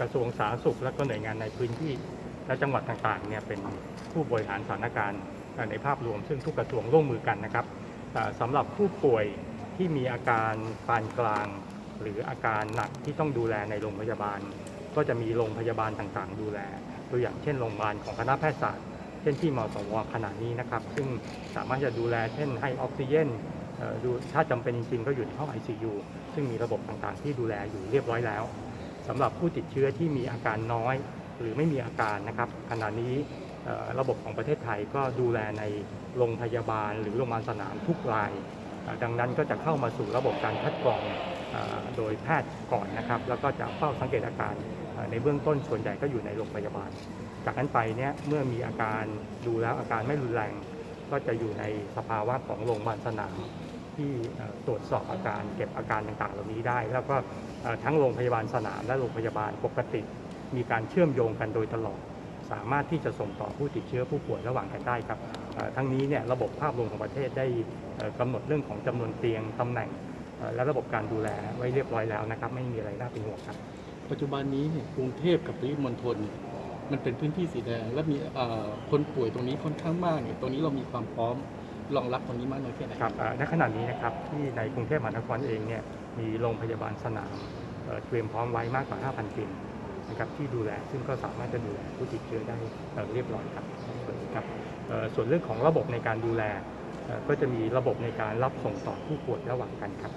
กระทรวงสาธารณสุข และก็หน่วยงานในพื้นที่ และจังหวัดต่างๆเนี่ยเป็นผู้บริหารสถานการณ์ในภาพรวม ซึ่งทุกกระทรวงร่วมมือกันนะครับอ่าสำหรับผู้ป่วยที่มีอาการปานกลาง หรืออาการหนักที่ต้องดูแลในโรงพยาบาล ก็จะมีโรงพยาบาลต่างๆ ดูแลตัวอย่างเช่นโรงพยาบาลของคณะแพทยศาสตร์เช่นที่มสวขณะนี้นะครับ ซึ่งสามารถจะดูแลเช่นให้ออกซิเจนดูถ้าจำเป็นจริงๆ ก็อยู่ในห้อง ICU ซึ่งมีระบบต่างๆ ที่ดูแลอยู่เรียบร้อยแล้ว สำหรับผู้ติดเชื้อที่มีอาการน้อย หรือไม่มีอาการนะครับขณะนี้ระบบของประเทศไทยก็ดูแลในโรงพยาบาล หรือโรงพยาบาลสนามทุกราย ดังนั้นก็จะเข้ามาสู่ระบบการคัดกรองโดยแพทย์ก่อนนะครับ แล้วก็จะเฝ้าสังเกตอาการในเบื้องต้นส่วนใหญ่ก็อยู่ในโรงพยาบาล จากนั้นไปเนี่ยเมื่อมีอาการดูแล้วอาการไม่รุนแรง ก็จะอยู่ในสภาวะของโรงพยาบาลสนามที่ตรวจสอบอาการเก็บอาการต่างๆ เหล่านี้ได้ แล้วก็ ทั้งโรงพยาบาลสนามและโรงพยาบาลปกติ มีการเชื่อมโยงกันโดยตลอด สามารถที่จะส่งต่อผู้ติดเชื้อผู้ป่วยระหว่างกันได้ครับทั้งนี้เนี่ยระบบภาพรวมของประเทศได้เอ่อกำหนดเรื่องของจำนวนเตียงตำแหน่ง และระบบการดูแลไว้เรียบร้อยแล้วนะครับ ไม่มีอะไรน่าเป็นห่วงครับ ปัจจุบันนี้เนี่ยกรุงเทพกับปริมณฑลเนี่ยมันเป็นพื้นที่สีแดง และมีคนป่วยตรงนี้ค่อนข้างมากเนี่ยตรงนี้เรามีความพร้อม รองรับตรงนี้มากน้อยแค่ไหนครับเอ่อณขณะนี้นะครับที่ในกรุงเทพมหานครเองเนี่ยมีโรงพยาบาลสนามเตรียมพร้อมไว้มากกว่า 5,000เตียงนะครับที่ดูแลซึ่งก็สามารถจะดูแลผู้ติดเชื้อได้เอ่อเรียบร้อยครับครับส่วนเรื่องของระบบในการดูแลก็จะมีระบบในการรับส่งต่อผู้ป่วยระหว่างกันครับ